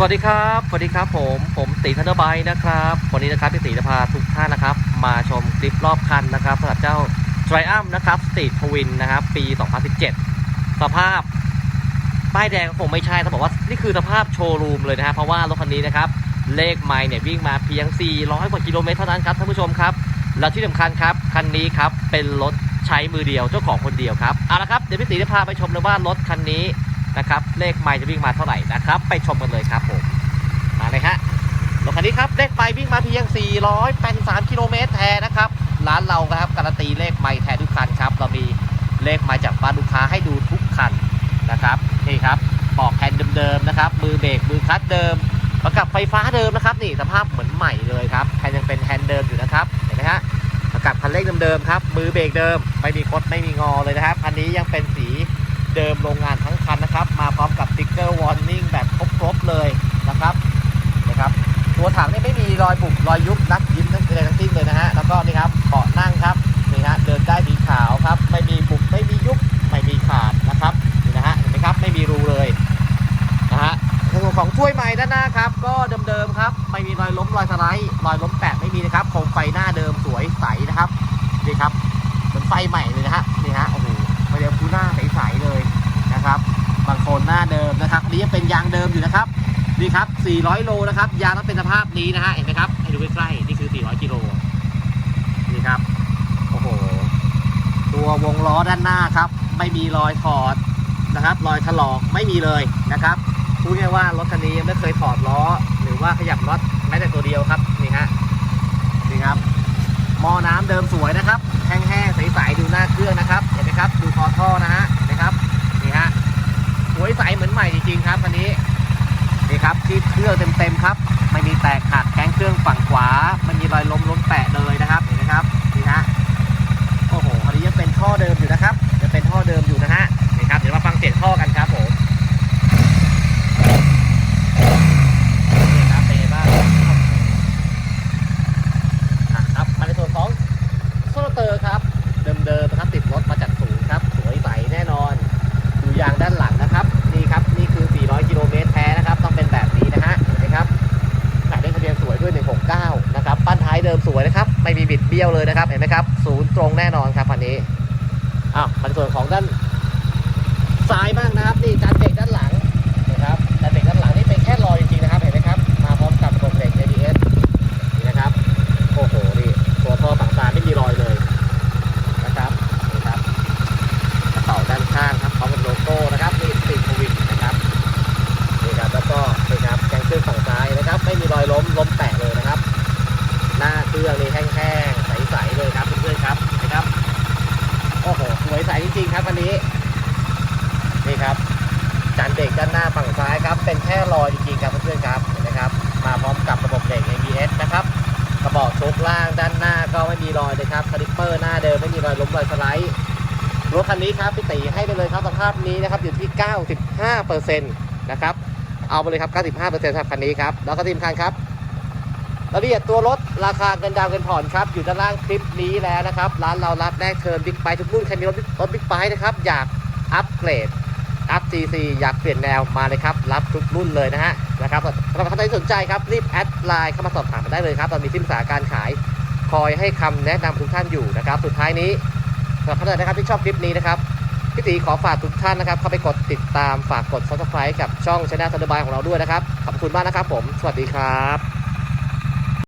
สวัสดีครับสวัสดีครับผมผมตีทันเดอร์ไบค์นะครับ วันนี้นะครับพี่ตีจะพาทุกท่านนะครับ มาชมคลิปรอบคันนะครับสำหรับเจ้า t r i u m นะครับสตีทวินนะครับ ปี 2017 สภาพ ป้ายแดงก็คงไม่ใช่ต้องบอกว่านี่คือสภาพโชว์รูมเลยนะครับเพราะว่ารถคันนี้นะครับ เลขไมล์เนี่ยวิ่งมาเพียง 400 กว่ากิโลเมตรเท่านั้นครับท่านผู้ชมครับ แล้วที่สำคัญครับ คันนี้ครับเป็นรถใช้มือเดียวเจ้าของคนเดียวครับเอาละครับเดี๋ยวพี่ตีจะพาไปชมเลยว่ารถคันนี้ นะครับ เลขไมล์จะวิ่งมาเท่าไหร่นะครับ ไปชมกันเลยครับผมมาเลยฮะรถคันนี้ครับเลขไมล์วิ่งมาเพียง 483กิโลเมตรแท้นะครับ ร้านเราครับการันตีเลขไมล์แท้ทุกคันครับ เรามีเลขไมล์จากบ้านลูกค้าให้ดูทุกคันนะครับนี่ครับปอกแฮนเดิมๆนะครับมือเบรกมือคลัตช์เดิมประกับไฟฟ้าเดิมนะครับนี่สภาพเหมือนใหม่เลยครับแฮนยังเป็นแฮนด์เดิมอยู่นะครับเห็นไหมฮะประกับคันเร่งเดิมๆครับมือเบรกเดิมไม่มีคดไม่มีงอเลยนะครับอันนี้ยังเป็นสี เดิมโรงงานทั้งคันนะครับ มาพร้อมกับติ๊กเกอร์วอร์นิ่งแบบครบๆเลยนะครับนะครับ ตัวถังนี่ไม่มีรอยบุบรอยยุบนักยิ้มทั้งอะไรทั้งสิ้นเลยนะฮะแล้วก็นี่ครับเบาะนั่งครับนี่ฮะเดินได้สีขาวครับ ไม่มีบุบไม่มียุบไม่มีขาดนะครับนี่นะฮะเห็นไหมครับไม่มีรูเลยนะฮะในส่วนของถ้วยใหม่ด้านหน้าครับ ก็เดิมๆครับ ไม่มีรอยล้มรอยสไลด์รอยล้มแปะไม่มีนะครับโคมไฟหน้าเดิมสวยใสนะครับนี่ครับเหมือนไฟใหม่เลยนะฮะ หน้าเดิมนะครับอันนี้ยังเป็นยางเดิมอยู่นะครับนี่ครับ 400 โลนะครับยางต้องเป็นสภาพนี้นะฮะเห็นไหมครับให้ดูใกล้ๆนี่คือ 400 กิโลนี่ครับโอ้โหตัววงล้อด้านหน้าครับ ไม่มีรอยถอดนะครับ รอยถลอกไม่มีเลยนะครับพูดง่ายว่ารถคันนี้ยังไม่เคยถอดล้อ หรือว่าขยับน็อตแม้แต่ตัวเดียวครับนี่ฮะนี่ครับหม้อน้ำเดิมสวยนะครับ แตกหักแกงเครื่องฝั่งขวา มันมีรอยล้มล้มแตะ บี้ยวเลยนะครับ เห็นไหมครับ ศูนย์ตรงแน่นอนครับคันนี้อ้าวมันส่วนของด้านซ้ายบ้างนะครับ นี่จานเบรกด้านหลัง ด้านหน้าฝั่งซ้ายครับ เป็นแค่รอยจริงๆครับเพื่อนๆครับเห็นไหมครับ มาพร้อมกับระบบเบรก ABS นะครับ กระบอกโชคล่างด้านหน้าก็ไม่มีรอยเลยครับคาลิปเปอร์หน้าเดิมไม่มีรอยล้มรอยสไลด์รถคันนี้ครับพี่ตีให้ไปเลยครับสภาพนี้นะครับอยู่ที่ 95%นะครับเอาไปเลยครับ 95%สำหรับคันนี้ครับ แล้วก็ทีมคันครับรายละเอียดตัวรถราคาเงินดาวเงินผ่อนครับ อยู่ด้านล่างคลิปนี้แล้วนะครับ ร้านเรารับแลกเชิญบิ๊กไบค์ทุกรุ่นใครมีรถรถบิ๊กไบค์นะครับ อยากอัปเกรด อัพ GC อยากเปลี่ยนแนวมาเลยครับ รับทุกรุ่นเลยนะฮะนะครับสำหรับท่านใดที่สนใจครับ รีบแอดไลน์เข้ามาสอบถามมาได้เลยครับเรามีที่ปรึกษาการขาย คอยให้คำแนะนำทุกท่านอยู่นะครับ สุดท้ายนี้สำหรับท่านใดนะครับที่ชอบคลิปนี้นะครับพี่ตีขอฝากทุกท่านนะครับ เข้าไปกดติดตามฝากกด subscribe กับช่องช anel ซันเดอร์บายของเราด้วยนะครับ ขอบคุณมากนะครับผม สวัสดีครับ